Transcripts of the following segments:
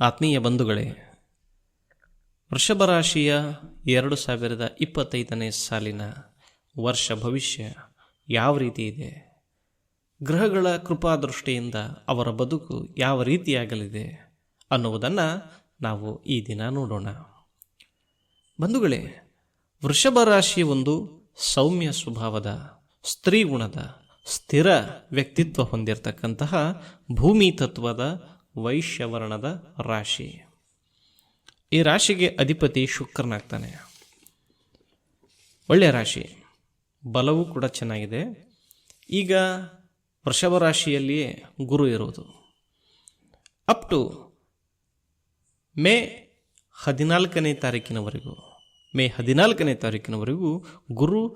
ಆತ್ಮೀಯ ಬಂಧುಗಳೇ ವೃಷಭ ರಾಶಿಯ ಎರಡು ಸಾವಿರದ ಇಪ್ಪತ್ತೈದನೇ ಸಾಲಿನ ವರ್ಷ ಭವಿಷ್ಯ ಯಾವ ರೀತಿ ಇದೆ? ಗ್ರಹಗಳ ಕೃಪಾದೃಷ್ಟಿಯಿಂದ ಅವರ ಬದುಕು ಯಾವ ರೀತಿಯಾಗಲಿದೆ ಅನ್ನುವುದನ್ನು ನಾವು ಈ ದಿನ ನೋಡೋಣ. ಬಂಧುಗಳೇ ವೃಷಭ ರಾಶಿ ಒಂದು ಸೌಮ್ಯ ಸ್ವಭಾವದ, ಸ್ತ್ರೀ ಗುಣದ, ಸ್ಥಿರ ವ್ಯಕ್ತಿತ್ವ ಹೊಂದಿರತಕ್ಕಂತಹ ಭೂಮಿ ತತ್ವದ ವೈಶ್ಯವರ್ಣದ ರಾಶಿ. ಈ ರಾಶಿಗೆ ಅಧಿಪತಿ ಶುಕ್ರನಾಗ್ತಾನೆ. ಒಳ್ಳೆಯ ರಾಶಿ. ಬಲವೂ ಕೂಡ ಚೆನ್ನಾಗಿದೆ. ಈಗ ವೃಷಭ ರಾಶಿಯಲ್ಲಿಯೇ ಗುರು ಇರುವುದು. ಅಪ್ ಟು ಮೇ ಹದಿನಾಲ್ಕನೇ ತಾರೀಕಿನವರೆಗೂ ಮೇ ಹದಿನಾಲ್ಕನೇ ತಾರೀಕಿನವರೆಗೂ ಗುರು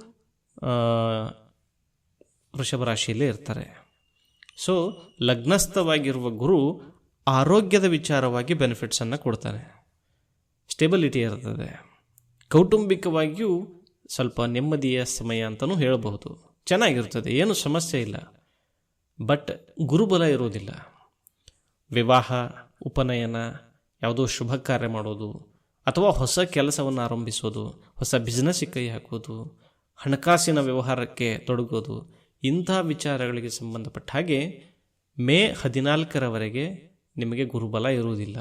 ವೃಷಭ ರಾಶಿಯಲ್ಲೇ ಇರ್ತಾರೆ. ಸೊ ಲಗ್ನಸ್ಥವಾಗಿರುವ ಗುರು ಆರೋಗ್ಯದ ವಿಚಾರವಾಗಿ ಬೆನಿಫಿಟ್ಸನ್ನು ಕೊಡ್ತಾರೆ. ಸ್ಟೇಬಿಲಿಟಿ ಇರ್ತದೆ. ಕೌಟುಂಬಿಕವಾಗಿಯೂ ಸ್ವಲ್ಪ ನೆಮ್ಮದಿಯ ಸಮಯ ಅಂತಲೂ ಹೇಳಬಹುದು. ಚೆನ್ನಾಗಿರ್ತದೆ, ಏನು ಸಮಸ್ಯೆ ಇಲ್ಲ. ಬಟ್ ಗುರುಬಲ ಇರೋದಿಲ್ಲ. ವಿವಾಹ, ಉಪನಯನ, ಯಾವುದೋ ಶುಭ ಕಾರ್ಯ ಮಾಡೋದು, ಅಥವಾ ಹೊಸ ಕೆಲಸವನ್ನು ಆರಂಭಿಸೋದು, ಹೊಸ ಬಿಸ್ನೆಸ್ ಕೈ ಹಾಕೋದು, ಹಣಕಾಸಿನ ವ್ಯವಹಾರಕ್ಕೆ ತೊಡಗೋದು, ಇಂಥ ವಿಚಾರಗಳಿಗೆ ಸಂಬಂಧಪಟ್ಟ ಹಾಗೆ ಮೇ ಹದಿನಾಲ್ಕರವರೆಗೆ ನಿಮಗೆ ಗುರುಬಲ ಇರುವುದಿಲ್ಲ.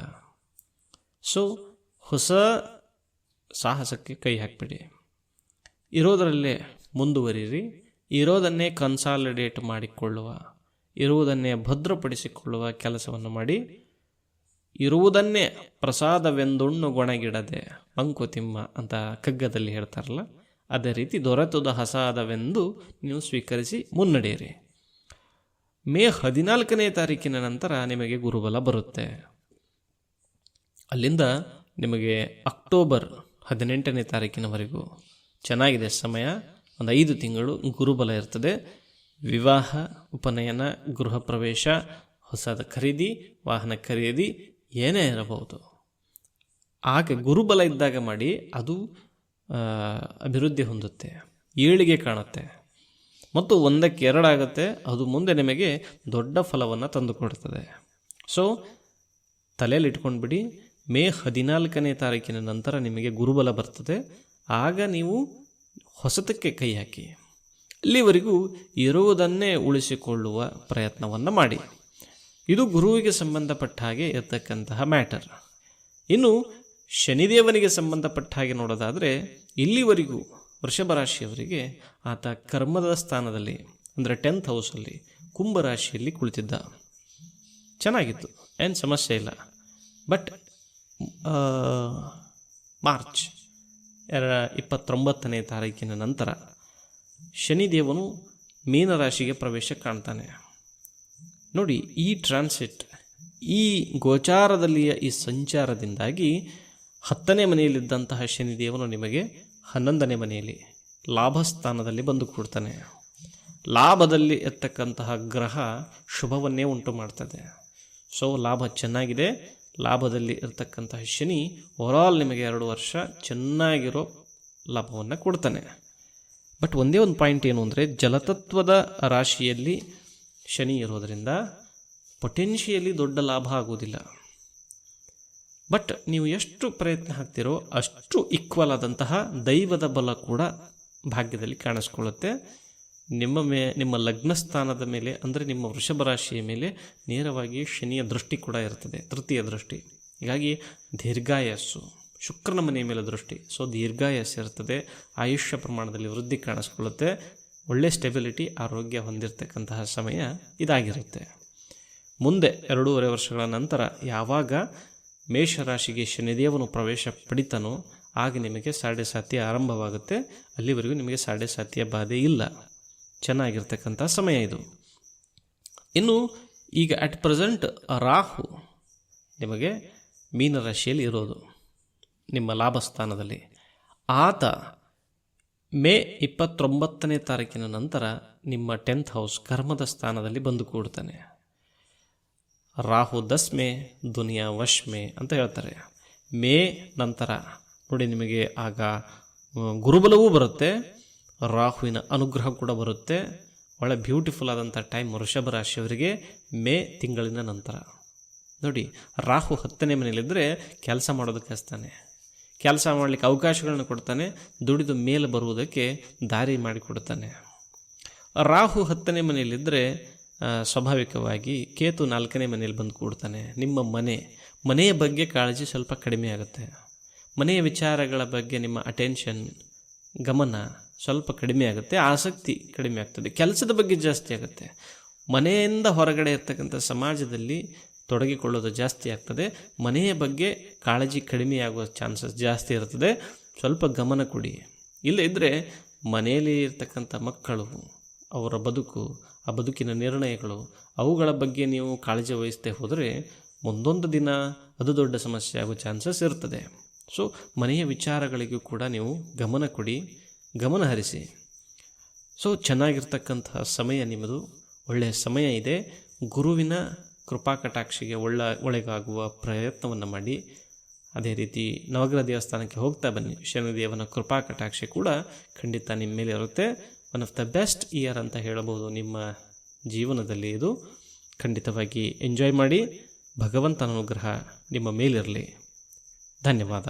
ಸೊ ಹೊಸ ಸಾಹಸಕ್ಕೆ ಕೈ ಹಾಕಿಬಿಡಿ. ಇರೋದರಲ್ಲೇ ಮುಂದುವರಿಯಿರಿ. ಇರೋದನ್ನೇ ಕನ್ಸಾಲಿಡೇಟ್ ಮಾಡಿಕೊಳ್ಳುವ, ಇರುವುದನ್ನೇ ಭದ್ರಪಡಿಸಿಕೊಳ್ಳುವ ಕೆಲಸವನ್ನು ಮಾಡಿ. ಇರುವುದನ್ನೇ ಪ್ರಸಾದವೆಂದುಣ್ಣು ಗೊಣಗಿಡದೆ ಮಂಕುತಿಮ್ಮ ಅಂತ ಕಗ್ಗದಲ್ಲಿ ಹೇಳ್ತಾರಲ್ಲ, ಅದೇ ರೀತಿ ದೊರೆತದ ಹಸಾದವೆಂದು ನೀವು ಸ್ವೀಕರಿಸಿ ಮುನ್ನಡೆಯಿರಿ. ಮೇ ಹದಿನಾಲ್ಕನೇ ತಾರೀಕಿನ ನಂತರ ನಿಮಗೆ ಗುರುಬಲ ಬರುತ್ತೆ. ಅಲ್ಲಿಂದ ನಿಮಗೆ ಅಕ್ಟೋಬರ್ ಹದಿನೆಂಟನೇ ತಾರೀಕಿನವರೆಗೂ ಚೆನ್ನಾಗಿದೆ ಸಮಯ. ಒಂದು ಐದು ತಿಂಗಳು ಗುರುಬಲ ಇರ್ತದೆ. ವಿವಾಹ, ಉಪನಯನ, ಗೃಹ ಪ್ರವೇಶ, ಹೊಸದ ಖರೀದಿ, ವಾಹನ ಖರೀದಿ ಏನೇ ಇರಬಹುದು. ಆಗ ಗುರುಬಲ ಇದ್ದಾಗ ಮಾಡಿ ಅದು ಅಭಿವೃದ್ಧಿ ಹೊಂದುತ್ತೆ, ಏಳಿಗೆ ಕಾಣುತ್ತೆ. ಮತ್ತು ಒಂದಕ್ಕೆ ಎರಡಾಗುತ್ತೆ ಅದು ಮುಂದೆ ನಿಮಗೆ ದೊಡ್ಡ ಫಲವನ್ನು ತಂದುಕೊಡ್ತದೆ ಸೊ ತಲೆಯಲ್ಲಿ ಇಟ್ಕೊಂಡ್ಬಿಡಿ, ಮೇ ಹದಿನಾಲ್ಕನೇ ತಾರೀಕಿನ ನಂತರ ನಿಮಗೆ ಗುರುಬಲ ಬರ್ತದೆ. ಆಗ ನೀವು ಹೊಸತಕ್ಕೆ ಕೈ ಹಾಕಿ. ಇಲ್ಲಿವರೆಗೂ ಇರುವುದನ್ನೇ ಉಳಿಸಿಕೊಳ್ಳುವ ಪ್ರಯತ್ನವನ್ನು ಮಾಡಿ. ಇದು ಗುರುವಿಗೆ ಸಂಬಂಧಪಟ್ಟ ಹಾಗೆ ಇರತಕ್ಕಂತಹ ಮ್ಯಾಟರ್. ಇನ್ನು ಶನಿದೇವನಿಗೆ ಸಂಬಂಧಪಟ್ಟ ಹಾಗೆ ನೋಡೋದಾದರೆ, ಇಲ್ಲಿವರೆಗೂ ವೃಷಭ ರಾಶಿಯವರಿಗೆ ಆತ ಕರ್ಮದ ಸ್ಥಾನದಲ್ಲಿ, ಅಂದರೆ ಟೆಂತ್ ಹೌಸಲ್ಲಿ ಕುಂಭರಾಶಿಯಲ್ಲಿ ಕುಳಿತಿದ್ದ. ಚೆನ್ನಾಗಿತ್ತು, ಏನು ಸಮಸ್ಯೆ ಇಲ್ಲ. ಬಟ್ ಮಾರ್ಚ್ ಎರ ಇಪ್ಪತ್ತೊಂಬತ್ತನೇ ತಾರೀಕಿನ ನಂತರ ಶನಿದೇವನು ಮೀನರಾಶಿಗೆ ಪ್ರವೇಶ ಕಾಣ್ತಾನೆ. ನೋಡಿ, ಈ ಟ್ರಾನ್ಸಿಟ್ ಈ ಗೋಚಾರದಲ್ಲಿಯ ಈ ಸಂಚಾರದಿಂದಾಗಿ ಹತ್ತನೇ ಮನೆಯಲ್ಲಿದ್ದಂತಹ ಶನಿದೇವನು ನಿಮಗೆ ಹನ್ನೊಂದನೇ ಮನೆಯಲ್ಲಿ ಲಾಭಸ್ಥಾನದಲ್ಲಿ ಬಂದು ಕೂಡ್ತಾನೆ ಲಾಭದಲ್ಲಿ ಇರ್ತಕ್ಕಂತಹ ಗ್ರಹ ಶುಭವನ್ನೇ ಉಂಟು ಮಾಡ್ತದೆ. ಸೊ ಲಾಭ ಚೆನ್ನಾಗಿದೆ. ಲಾಭದಲ್ಲಿ ಇರತಕ್ಕಂತಹ ಶನಿ ಓವರಾಲ್ ನಿಮಗೆ ಎರಡು ವರ್ಷ ಚೆನ್ನಾಗಿರೋ ಲಾಭವನ್ನು ಕೊಡ್ತಾನೆ. ಬಟ್ ಒಂದೇ ಒಂದು ಪಾಯಿಂಟ್ ಏನು ಅಂದರೆ, ಜಲತತ್ವದ ರಾಶಿಯಲ್ಲಿ ಶನಿ ಇರೋದರಿಂದ ಪೊಟೆನ್ಷಿಯಲಿ ದೊಡ್ಡ ಲಾಭ ಆಗುವುದಿಲ್ಲ. ಬಟ್ ನೀವು ಎಷ್ಟು ಪ್ರಯತ್ನ ಹಾಕ್ತಿರೋ ಅಷ್ಟು ಈಕ್ವಲ್ ಆದಂತಹ ದೈವದ ಬಲ ಕೂಡ ಭಾಗ್ಯದಲ್ಲಿ ಕಾಣಿಸ್ಕೊಳ್ಳುತ್ತೆ. ನಿಮ್ಮ ಮೇ, ನಿಮ್ಮ ಲಗ್ನ ಸ್ಥಾನದ ಮೇಲೆ, ಅಂದರೆ ನಿಮ್ಮ ವೃಷಭ ರಾಶಿಯ ಮೇಲೆ ನೇರವಾಗಿ ಶನಿಯ ದೃಷ್ಟಿ ಕೂಡ ಇರ್ತದೆ, ತೃತೀಯ ದೃಷ್ಟಿ. ಹೀಗಾಗಿ ದೀರ್ಘಾಯಸ್ಸು, ಶುಕ್ರನ ಮನೆಯ ಮೇಲೆ ದೃಷ್ಟಿ. ಸೊ ದೀರ್ಘಾಯಸ್ಸು ಇರ್ತದೆ, ಆಯುಷ್ಯ ಪ್ರಮಾಣದಲ್ಲಿ ವೃದ್ಧಿ ಕಾಣಿಸ್ಕೊಳ್ಳುತ್ತೆ, ಒಳ್ಳೆ ಸ್ಟೆಬಿಲಿಟಿ ಆರೋಗ್ಯ ಹೊಂದಿರತಕ್ಕಂತಹ ಸಮಯ ಇದಾಗಿರುತ್ತೆ. ಮುಂದೆ ಎರಡೂವರೆ ವರ್ಷಗಳ ನಂತರ ಯಾವಾಗ ಮೇಷರಾಶಿಗೆ ಶನಿದೇವನು ಪ್ರವೇಶ ಪಡಿತಾನೋ, ಆಗ ನಿಮಗೆ ಸಾಡೆ ಸಾತ್ಯ ಆರಂಭವಾಗುತ್ತೆ. ಅಲ್ಲಿವರೆಗೂ ನಿಮಗೆ ಸಾಡೆ ಸಾತ್ಯ ಬಾಧೆ ಇಲ್ಲ. ಚೆನ್ನಾಗಿರ್ತಕ್ಕಂಥ ಸಮಯ ಇದು. ಇನ್ನು ಈಗ ಅಟ್ ಪ್ರೆಸೆಂಟ್ ರಾಹು ನಿಮಗೆ ಮೀನರಾಶಿಯಲ್ಲಿ ಇರೋದು, ನಿಮ್ಮ ಲಾಭಸ್ಥಾನದಲ್ಲಿ ಆತ ಮೇ ಇಪ್ಪತ್ತೊಂಬತ್ತನೇ ತಾರೀಕಿನ ನಂತರ ನಿಮ್ಮ ಟೆಂತ್ ಹೌಸ್ ಕರ್ಮದ ಸ್ಥಾನದಲ್ಲಿ ಬಂದು ಕೂಡ್ತಾನೆ. ರಾಹು ದಸ್ಮೆ, ದುನಿಯಾ ವಶ್ಮೆ ಅಂತ ಹೇಳ್ತಾರೆ. ಮೇ ನಂತರ, ನೋಡಿ ನಿಮಗೆ ಆಗ ಗುರುಬಲವೂ ಬರುತ್ತೆ, ರಾಹುವಿನ ಅನುಗ್ರಹ ಕೂಡ ಬರುತ್ತೆ. ಒಳ್ಳೆ ಬ್ಯೂಟಿಫುಲ್ ಆದಂಥ ಟೈಮ್ ವೃಷಭ ರಾಶಿಯವರಿಗೆ ಮೇ ತಿಂಗಳಿನ ನಂತರ. ನೋಡಿ, ರಾಹು ಹತ್ತನೇ ಮನೆಯಲ್ಲಿದ್ದರೆ ಕೆಲಸ ಮಾಡೋದಕ್ಕೆ ಹಚ್ತಾನೆ ಕೆಲಸ ಮಾಡಲಿಕ್ಕೆ ಅವಕಾಶಗಳನ್ನು ಕೊಡ್ತಾನೆ, ದುಡಿದು ಮೇಲೆ ಬರುವುದಕ್ಕೆ ದಾರಿ ಮಾಡಿಕೊಡ್ತಾನೆ. ರಾಹು ಹತ್ತನೇ ಮನೆಯಲ್ಲಿದ್ದರೆ ಸ್ವಾಭಾವಿಕವಾಗಿ ಕೇತು ನಾಲ್ಕನೇ ಮನೆಯಲ್ಲಿ ಬಂದು ಕೂಡ್ತಾನೆ. ನಿಮ್ಮ ಮನೆ, ಮನೆಯ ಬಗ್ಗೆ ಕಾಳಜಿ ಸ್ವಲ್ಪ ಕಡಿಮೆ ಆಗುತ್ತೆ. ಮನೆಯ ವಿಚಾರಗಳ ಬಗ್ಗೆ ನಿಮ್ಮ ಅಟೆನ್ಷನ್ ಗಮನ ಸ್ವಲ್ಪ ಕಡಿಮೆ ಆಗುತ್ತೆ. ಆಸಕ್ತಿ ಕಡಿಮೆ ಆಗ್ತದೆ. ಕೆಲಸದ ಬಗ್ಗೆ ಜಾಸ್ತಿ ಆಗುತ್ತೆ. ಮನೆಯಿಂದ ಹೊರಗಡೆ ಇರ್ತಕ್ಕಂಥ ಸಮಾಜದಲ್ಲಿ ತೊಡಗಿಕೊಳ್ಳೋದು ಜಾಸ್ತಿ ಆಗ್ತದೆ. ಮನೆಯ ಬಗ್ಗೆ ಕಾಳಜಿ ಕಡಿಮೆ ಆಗುವ ಚಾನ್ಸಸ್ ಜಾಸ್ತಿ ಇರ್ತದೆ. ಸ್ವಲ್ಪ ಗಮನ ಕೊಡಿ. ಇಲ್ಲದಿದ್ದರೆ ಮನೆಯಲ್ಲಿ ಇರ್ತಕ್ಕಂಥ ಮಕ್ಕಳು, ಅವರ ಬದುಕು ಆ ಬದುಕಿನ ನಿರ್ಣಯಗಳು. ಅವುಗಳ ಬಗ್ಗೆ ನೀವು ಕಾಳಜಿ ವಹಿಸದೆ ಹೋದರೆ ಮುಂದೊಂದು ದಿನ ಅದು ದೊಡ್ಡ ಸಮಸ್ಯೆ ಆಗೋ ಚಾನ್ಸಸ್ ಇರ್ತದೆ. ಸೊ ಮನೆಯ ವಿಚಾರಗಳಿಗೂ ಕೂಡ ನೀವು ಗಮನ ಕೊಡಿ, ಗಮನ ಹರಿಸಿ. ಸೊ ಚೆನ್ನಾಗಿರ್ತಕ್ಕಂತಹ ಸಮಯ ನಿಮ್ಮದು ಒಳ್ಳೆಯ ಸಮಯ ಇದೆ. ಗುರುವಿನ ಕೃಪಾ ಕಟಾಕ್ಷಿಗೆ ಒಳ್ಳ, ಒಳಗಾಗುವ ಪ್ರಯತ್ನವನ್ನು ಮಾಡಿ. ಅದೇ ರೀತಿ ನವಗ್ರಹ ದೇವಸ್ಥಾನಕ್ಕೆ ಹೋಗ್ತಾ ಬನ್ನಿ. ಶನಿದೇವನ ಕೃಪಾ ಕಟಾಕ್ಷೆ ಕೂಡ ಖಂಡಿತ ನಿಮ್ಮ ಮೇಲೆ ಇರುತ್ತೆ. One of the best year ಅಂತ ಹೇಳಬಹುದು ನಿಮ್ಮ ಜೀವನದಲ್ಲಿ ಇದು. ಖಂಡಿತವಾಗಿ ಎಂಜಾಯ್ ಮಾಡಿ ಭಗವಂತನ ಅನುಗ್ರಹ ನಿಮ್ಮ ಮೇಲಿರಲಿ. ಧನ್ಯವಾದ.